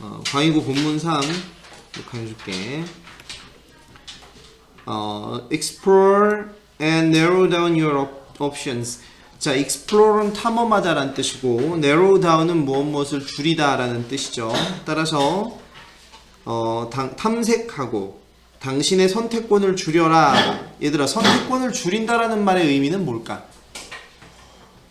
어, 광의고 본문 3 녹화해줄게. 어, explore and narrow down your op- options. 자, explore는 탐험하다라는 뜻이고, narrow down은 무엇 무엇을 줄이다라는 뜻이죠. 따라서 어, 당- 탐색하고 당신의 선택권을 줄여라. 얘들아, 선택권을 줄인다라는 말의 의미는 뭘까?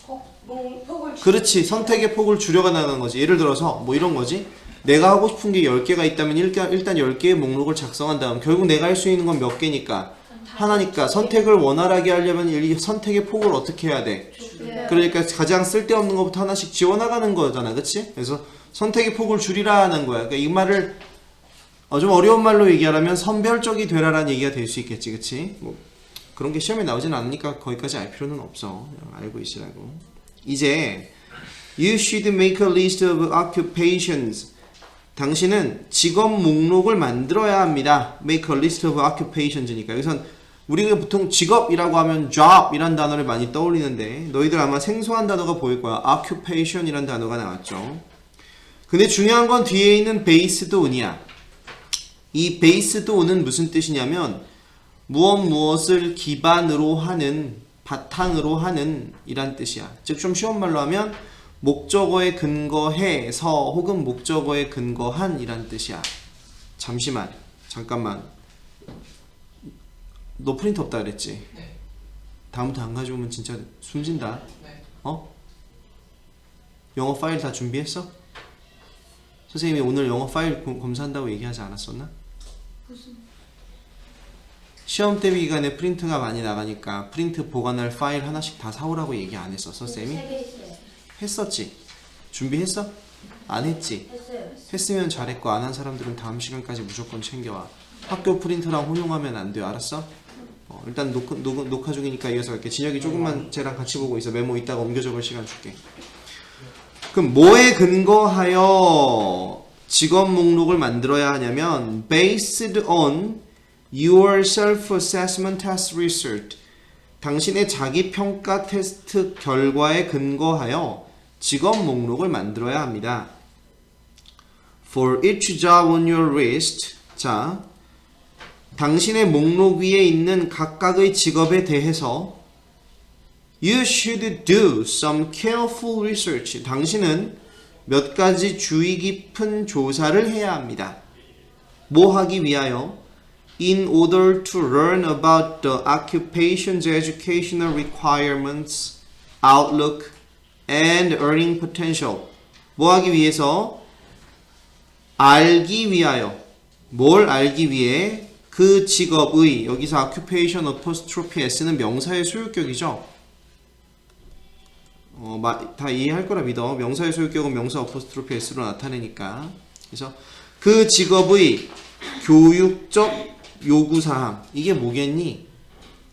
폭, 뭐, 그렇지. 선택의 폭을 줄여가는 거지. 예를 들어서 뭐 이런 거지. 내가 하고 싶은 게 10개가 있다면 일단, 일단 10개의 목록을 작성한 다음 결국 내가 할 수 있는 건 몇 개니까? 하나니까 선택을 원활하게 하려면 이 선택의 폭을 어떻게 해야 돼? 네. 그러니까 가장 쓸데없는 것부터 하나씩 지워나가는 거잖아. 그치? 그래서 선택의 폭을 줄이라는 거야. 그러니까 이 말을 어, 좀 어려운 말로 얘기하라면 선별적이 되라라는 얘기가 될 수 있겠지. 그치? 뭐 그런 게 시험에 나오진 않으니까 거기까지 알 필요는 없어. 알고 있으라고. 이제 You should make a list of occupations. 당신은 직업 목록을 만들어야 합니다. Make a list of occupations니까 여기선 우리가 보통 직업이라고 하면 job이란 단어를 많이 떠올리는데 너희들 아마 생소한 단어가 보일 거야. occupation이란 단어가 나왔죠. 근데 중요한 건 뒤에 있는 based on이야. 이 based on은 무슨 뜻이냐면 무엇 무엇을 기반으로 하는 바탕으로 하는 이란 뜻이야. 즉 좀 쉬운 말로 하면 목적어에 근거해서 혹은 목적어에 근거한 이란 뜻이야. 잠시만. 잠깐만. 너 프린트 없다 그랬지? 네. 다음부터 안 가져오면 진짜 숨진다. 네. 어? 영어 파일 다 준비했어? 선생님이 오늘 영어 파일 고- 검사한다고 얘기하지 않았었나? 시험 대비 기간에 프린트가 많이 나가니까 프린트 보관할 파일 하나씩 다 사오라고 얘기 안 했었어 쌤이? 했었지? 준비했어? 안 했지? 했어요. 했으면 잘했고 안 한 사람들은 다음 시간까지 무조건 챙겨와 학교 프린트랑 혼용하면 안 돼요 알았어? 어, 일단 녹, 녹, 녹화 중이니까 이어서 갈게 진혁이 조금만 쟤랑 같이 보고 있어 메모 이따가 옮겨 적을 시간 줄게 그럼 뭐에 근거하여 직업 목록을 만들어야 하냐면 based on your self-assessment test research 당신의 자기 평가 테스트 결과에 근거하여 직업 목록을 만들어야 합니다. For each job on your list, 자, 당신의 목록 위에 있는 각각의 직업에 대해서 You should do some careful research. 당신은 몇 가지 주의 깊은 조사를 해야 합니다. 뭐 하기 위하여? In order to learn about the occupation's educational requirements, outlook, and earning potential. 뭐 하기 위해서? 알기 위하여. 뭘 알기 위해? 그 직업의, 여기서 occupation apostrophe s는 명사의 소유격이죠. 어, 마, 다 이해할 거라 믿어. 명사의 소유격은 명사 어포스트로피 s로 나타내니까. 그래서 그 직업의 교육적 요구사항. 이게 뭐겠니?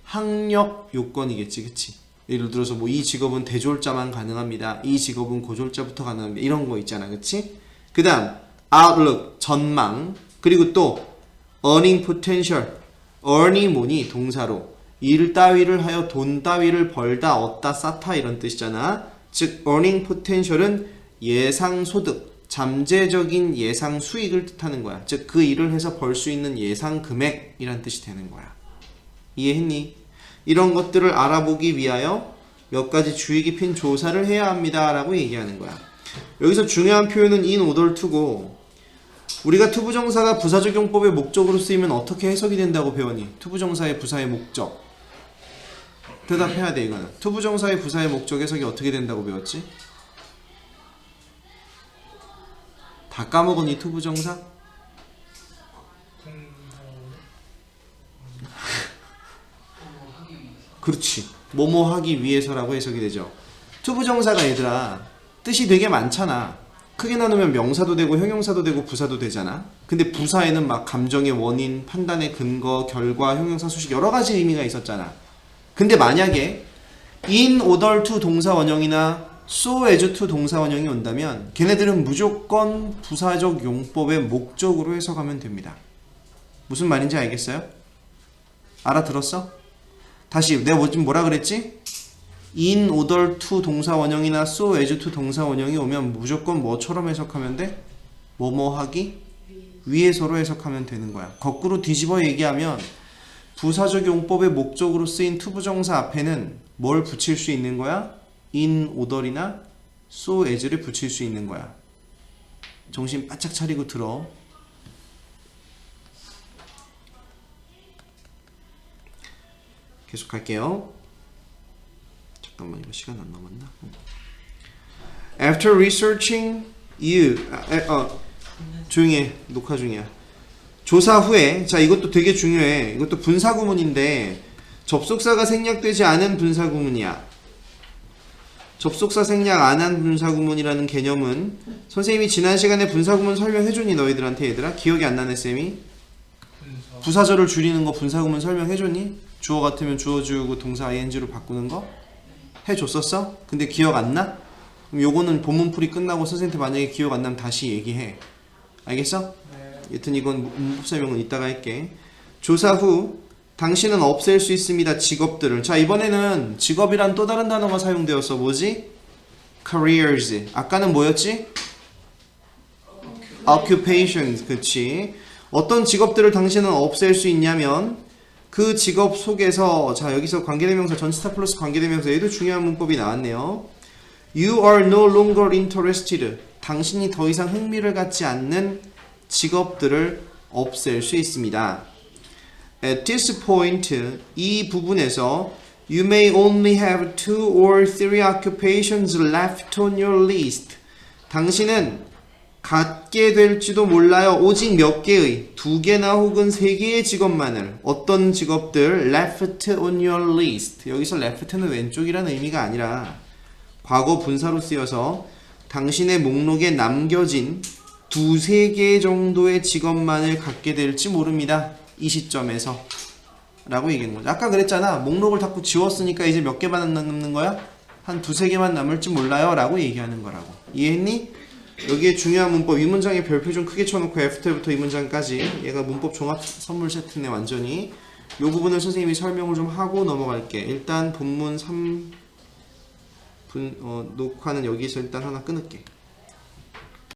학력 요건이겠지, 그치? 예를 들어서 뭐 이 직업은 대졸자만 가능합니다. 이 직업은 고졸자부터 가능합니다. 이런 거 있잖아, 그치? 그 다음, outlook, 전망. 그리고 또, earning potential. earn이 뭐니? 동사로. 일 따위를 하여 돈 따위를 벌다, 얻다, 쌓다 이런 뜻이잖아. 즉, earning potential은 예상 소득, 잠재적인 예상 수익을 뜻하는 거야. 즉, 그 일을 해서 벌 수 있는 예상 금액이란 뜻이 되는 거야. 이해했니? 이런 것들을 알아보기 위하여 몇 가지 주의 깊은 조사를 해야 합니다. 라고 얘기하는 거야. 여기서 중요한 표현은 in order to고, 우리가 투부정사가 부사적용법의 목적으로 쓰이면 어떻게 해석이 된다고 배웠니? 투부정사의 부사의 목적. 대답해야 돼, 이거는. 투부정사의 부사의 목적 해석이 어떻게 된다고 배웠지? 다 까먹었니, 투부정사? 그렇지. 뭐뭐 하기 위해서라고 해석이 되죠. 투부정사가 얘들아 뜻이 되게 많잖아. 크게 나누면 명사도 되고 형용사도 되고 부사도 되잖아. 근데 부사에는 막 감정의 원인, 판단의 근거, 결과, 형용사 수식 여러 가지 의미가 있었잖아. 근데 만약에 in order to 동사 원형이나 so as to 동사 원형이 온다면 걔네들은 무조건 부사적 용법의 목적으로 해석하면 됩니다. 무슨 말인지 알겠어요? 알아들었어? 다시 내가 뭐, 뭐라 그랬지? in order to 동사 원형이나 so as to 동사 원형이 오면 무조건 뭐처럼 해석하면 돼? 뭐뭐 하기 위에서로 해석하면 되는 거야. 거꾸로 뒤집어 얘기하면 부사적 용법의 목적으로 쓰인 투부정사 앞에는 뭘 붙일 수 있는 거야? in order이나 so as를 붙일 수 있는 거야. 정신 바짝 차리고 들어. 계속 할게요. 잠깐만 이거 시간 안 남았나? After researching you 아, 에, 어, 조용히 해. 녹화 중이야. 조사 후에 자 이것도 되게 중요해. 이것도 분사 구문인데 접속사가 생략되지 않은 분사 구문이야. 접속사 생략 안 한 분사 구문이라는 개념은 선생님이 지난 시간에 분사 구문 설명해 줬니 너희들한테 얘들아 기억이 안 나네 쌤이 부사절을 줄이는 거 분사 구문 설명해 줬니 주어 같으면 주어 지우고 동사 ing로 바꾸는 거 해줬었어? 근데 기억 안 나? 그럼 요거는 본문풀이 끝나고 선생님한테 만약에 기억 안 나면 다시 얘기해 알겠어? 여튼 이건 문법 설명은 이따가 할게. 조사 후 당신은 없앨 수 있습니다. 직업들을. 자, 이번에는 직업이란 또 다른 단어가 사용되었어. 뭐지? careers. 아까는 뭐였지? occupations. 그치? 어떤 직업들을 당신은 없앨 수 있냐면 그 직업 속에서 자, 여기서 관계대명사 전치사 플러스 관계대명사 얘도 중요한 문법이 나왔네요. You are no longer interested. 당신이 더 이상 흥미를 갖지 않는 직업들을 없앨 수 있습니다. At this point, 이 부분에서 You may only have two or three occupations left on your list. 당신은 갖게 될지도 몰라요. 오직 몇 개의 두 개나 혹은 세 개의 직업만을 어떤 직업들 left on your list. 여기서 left는 왼쪽이라는 의미가 아니라 과거 분사로 쓰여서 당신의 목록에 남겨진 두세 개 정도의 직업만을 갖게 될지 모릅니다. 이 시점에서. 라고 얘기하는 거죠. 아까 그랬잖아. 목록을 자꾸 지웠으니까 이제 몇 개만 남는 거야? 한 두세 개만 남을지 몰라요. 라고 얘기하는 거라고. 이해했니? 여기에 중요한 문법. 이 문장에 별표 좀 크게 쳐놓고 F부터 이 문장까지. 얘가 문법 종합 선물 세트네, 완전히. 요 부분을 선생님이 설명을 좀 하고 넘어갈게. 일단 본문 3, 분, 어, 녹화는 여기서 일단 하나 끊을게.